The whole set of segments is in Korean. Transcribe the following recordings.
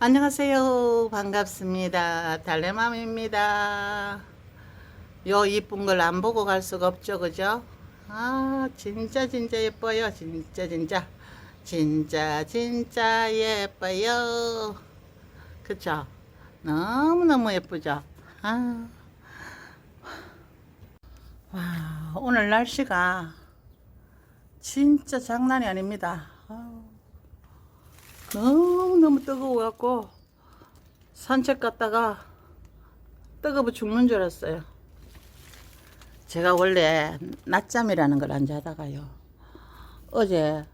안녕하세요. 반갑습니다. 달래맘입니다. 요 이쁜 걸 안 보고 갈 수가 없죠. 그죠? 아, 진짜 진짜 예뻐요. 진짜 진짜. 진짜 진짜 예뻐요. 그쵸? 너무너무 예쁘죠? 아. 와, 오늘 날씨가 진짜 장난이 아닙니다. 아우. 너무너무 뜨거워갖고 산책 갔다가 뜨거워 죽는 줄 알았어요. 제가 원래 낮잠이라는 걸 안 자다가요. 어제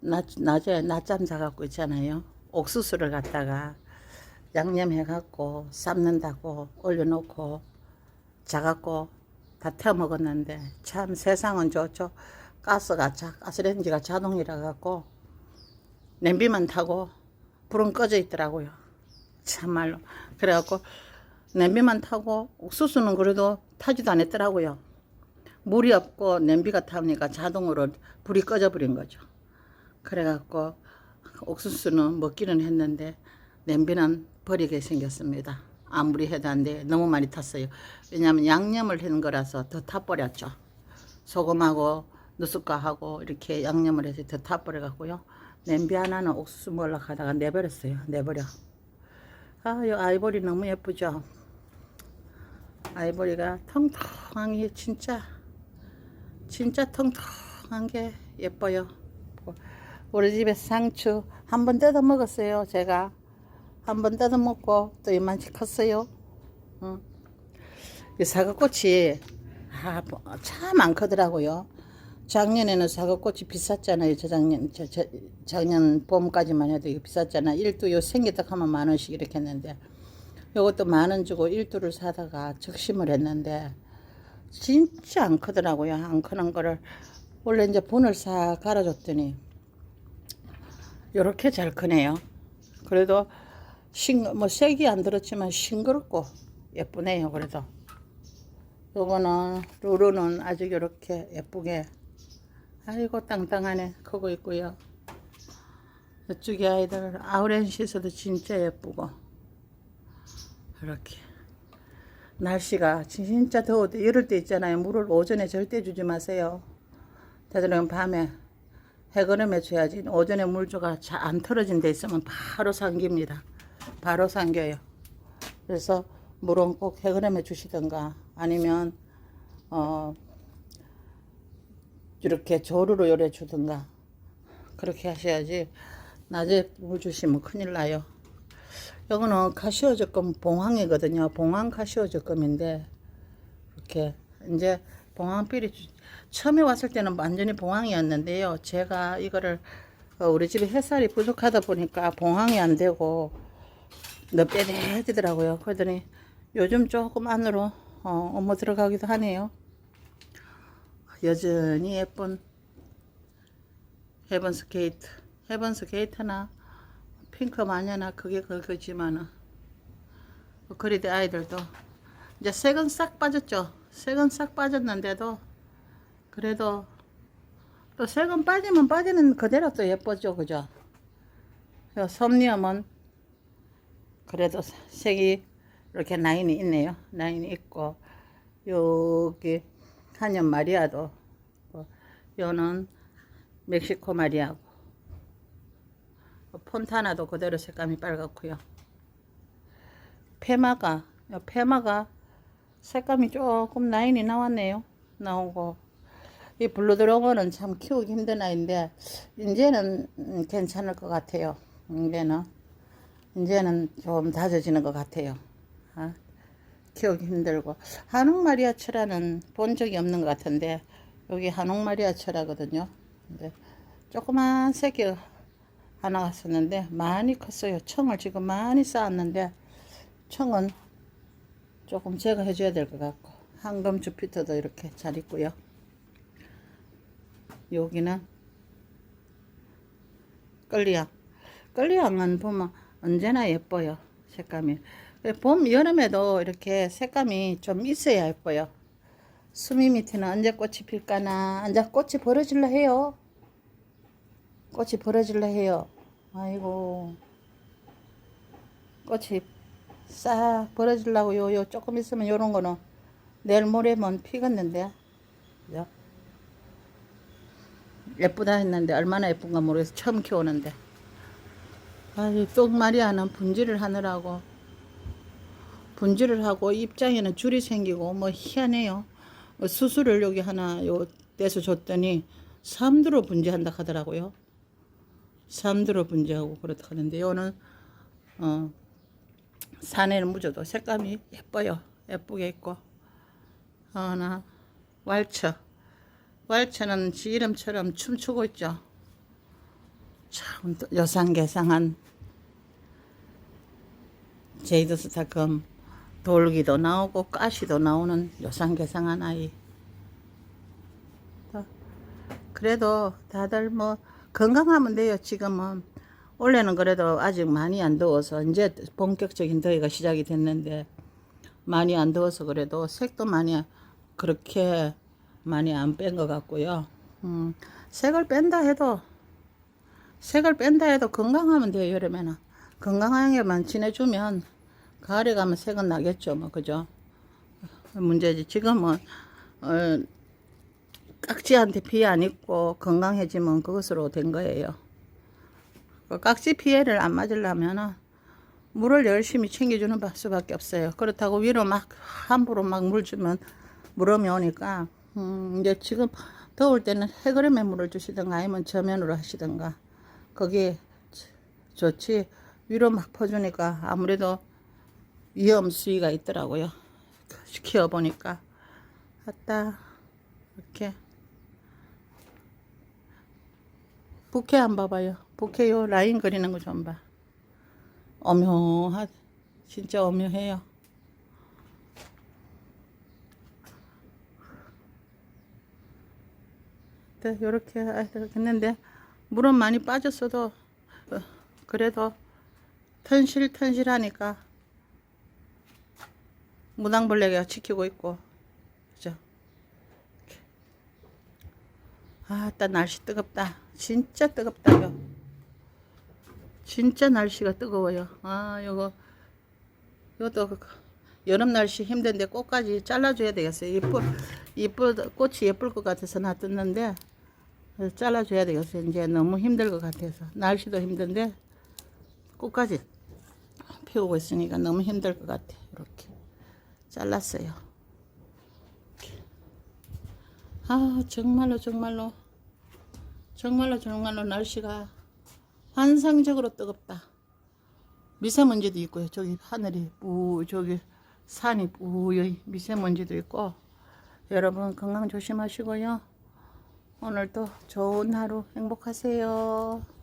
낮, 낮에 낮잠 자갖고 있잖아요. 옥수수를 갖다가 양념해갖고 삶는다고 올려놓고 자갖고 다 태워 먹었는데 참 세상은 좋죠. 가스가 자, 가스레인지가 자동이라 갖고 냄비만 타고 불은 꺼져 있더라고요. 참말로. 그래갖고 냄비만 타고 옥수수는 그래도 타지도 않았더라고요. 물이 없고 냄비가 타니까 자동으로 불이 꺼져 버린 거죠. 그래갖고 옥수수는 먹기는 했는데 냄비는 버리게 생겼습니다. 아무리 해도 안 돼. 너무 많이 탔어요. 왜냐하면 양념을 한 거라서 더 타버렸죠. 소금하고 누숫가하고 이렇게 양념을 해서 더 타버려갖고요. 냄비 하나는 옥수수 먹으려고 하다가 내버렸어요. 내버려. 아, 이 아이보리 너무 예쁘죠? 아이보리가 통통한 게 진짜, 진짜 통통한 게 예뻐요. 우리 집에 상추 한 번 뜯어 먹었어요. 제가 한 번 뜯어 먹고 또 이만치 컸어요. 응. 이 사과꽃이 아, 참안 크더라고요. 작년에는 사과꽃이 비쌌잖아요. 저작년, 저, 저, 작년 봄까지만 해도 이거 비쌌잖아. 일두 요 생겼다 하면 만 원씩 이렇게 했는데, 요것도 만 원 주고 일두를 사다가 적심을 했는데, 진짜 안 크더라고요. 안 크는 거를. 원래 이제 분을 싹 갈아줬더니, 요렇게 잘 크네요. 그래도, 싱, 뭐, 색이 안 들었지만 싱그럽고 예쁘네요. 그래도. 요거는, 루루는 아주 이렇게 예쁘게 아이고 땅땅하네. 크고 있고요. 이쪽에 아이들 아우렌시스도 진짜 예쁘고. 이렇게. 날씨가 진짜 더워도 이럴 때 있잖아요. 물을 오전에 절대 주지 마세요. 다들은 밤에 해거름에 줘야지. 오전에 물조가 잘 안 털어진 데 있으면 바로 삼깁니다. 바로 삼겨요. 그래서 물은 꼭 해거름에 주시던가 아니면 어 이렇게 조루로 요래 주든가 그렇게 하셔야지 낮에 물 주시면 큰일 나요. 이거는 카시오 적금 봉황이거든요. 봉황 카시오 적금인데 이렇게 이제 봉황필이 처음에 왔을 때는 완전히 봉황이었는데요. 제가 이거를 어, 우리 집에 햇살이 부족하다 보니까 봉황이 안 되고 넙대대해지더라고요. 그러더니 요즘 조금 안으로 어, 업무 들어가기도 하네요. 여전히 예쁜 헤븐 스케이트 헤븐 스케이트나 핑크 마녀나 그게 그거지만은 뭐 그리도 아이들도 이제 색은 싹 빠졌죠. 색은 싹 빠졌는데도 그래도 또 색은 빠지면 빠지는 그대로 또 예쁘죠. 그죠? 요 섭리엄은 그래도 색이 이렇게 라인이 있네요. 라인이 있고 여기 한년 마리아도. 뭐, 요는 멕시코 마리아고. 뭐 폰타나도 그대로 색감이 빨갛고요. 페마가 요 페마가 색감이 조금 라인이 나왔네요. 나오고. 이 블루드로거는 참 키우기 힘든 아이인데 이제는 음, 괜찮을 것 같아요. 이제는 이제는 좀 다져지는 것 같아요. 아. 키우기 힘들고 한옥마리아 철화는 본 적이 없는 것 같은데 여기 한옥마리아 철화거든요. 근데 조그만 새끼 하나 갔었는데 많이 컸어요. 청을 지금 많이 쌓았는데 청은 조금 제거해 줘야 될 것 같고 황금 주피터도 이렇게 잘 있고요. 여기는 끌리앙 끌리앙은 보면 언제나 예뻐요. 색감이 봄, 여름에도 이렇게 색감이 좀 있어야 예뻐요. 수미 밑에는 언제 꽃이 필까나, 언제 꽃이 벌어질라 해요. 꽃이 벌어질라 해요. 아이고. 꽃이 싹 벌어지려고 요, 요 조금 있으면 요런 거는 내일 모레면 피겠는데. 그죠? 예쁘다 했는데 얼마나 예쁜가 모르겠어. 처음 키우는데. 아유, 똥 말이야는 분질을 하느라고. 분질을 하고 입장에는 줄이 생기고 뭐 희한해요. 어, 수술을 여기 하나 요 떼서 줬더니 삼두로 분지한다 하더라고요. 삼두로 분지하고 그렇다 하는데 요는 어 산에는 묻어도 색감이 예뻐요. 예쁘게 있고 하나 왈처 왈처는 지 이름처럼 춤추고 있죠. 참 여상개상한 제이드 스타금 돌기도 나오고 가시도 나오는 여상개상한 아이. 또 그래도 다들 뭐 건강하면 돼요. 지금은 원래는 그래도 아직 많이 안 더워서 이제 본격적인 더위가 시작이 됐는데 많이 안 더워서 그래도 색도 많이 그렇게 많이 안 뺀 것 같고요. 음, 색을 뺀다 해도 색을 뺀다 해도 건강하면 돼요. 여름에는 건강하게만 지내주면 가을에 가면 색은 나겠죠. 뭐 그죠? 문제지. 지금은 어, 깍지한테 피해 안 입고 건강해지면 그것으로 된 거예요. 그 깍지 피해를 안 맞으려면 물을 열심히 챙겨주는 바- 수밖에 없어요. 그렇다고 위로 막 함부로 막 물 주면 물음이 오니까 음, 이제 지금 더울 때는 해그름에 물을 주시든가 아니면 저면으로 하시든가 거기에 좋지 위로 막 퍼주니까 아무래도 위험 수위가 있더라고요. 키워보니까 왔다 이렇게 부케 한 봐봐요. 부케 요 라인 그리는 거 좀 봐. 오묘하 진짜 오묘해요. 네, 요렇게 했는데 물은 많이 빠졌어도 어, 그래도 턴실턴실하니까 무당벌레가 지키고 있고. 그죠? 아따 날씨 뜨겁다. 진짜 뜨겁다 요 진짜 날씨가 뜨거워요. 아 요거. 요것도 그- 여름 날씨 힘든데 꽃까지 잘라줘야 되겠어요. 예쁠 예쁠 꽃이 예쁠 것 같아서 놔뒀는데 잘라줘야 되겠어요. 이제 너무 힘들 것 같아서. 날씨도 힘든데 꽃까지 피우고 있으니까 너무 힘들 것 같아. 이렇게 잘랐어요. 아 정말로 정말로. 정말로 정말로 날씨가 환상적으로 뜨겁다. 미세먼지도 있고요. 저기 하늘이 뿌 저기 산이 뿌여 미세먼지도 있고. 여러분 건강 조심하시고요. 오늘도 좋은 하루 행복하세요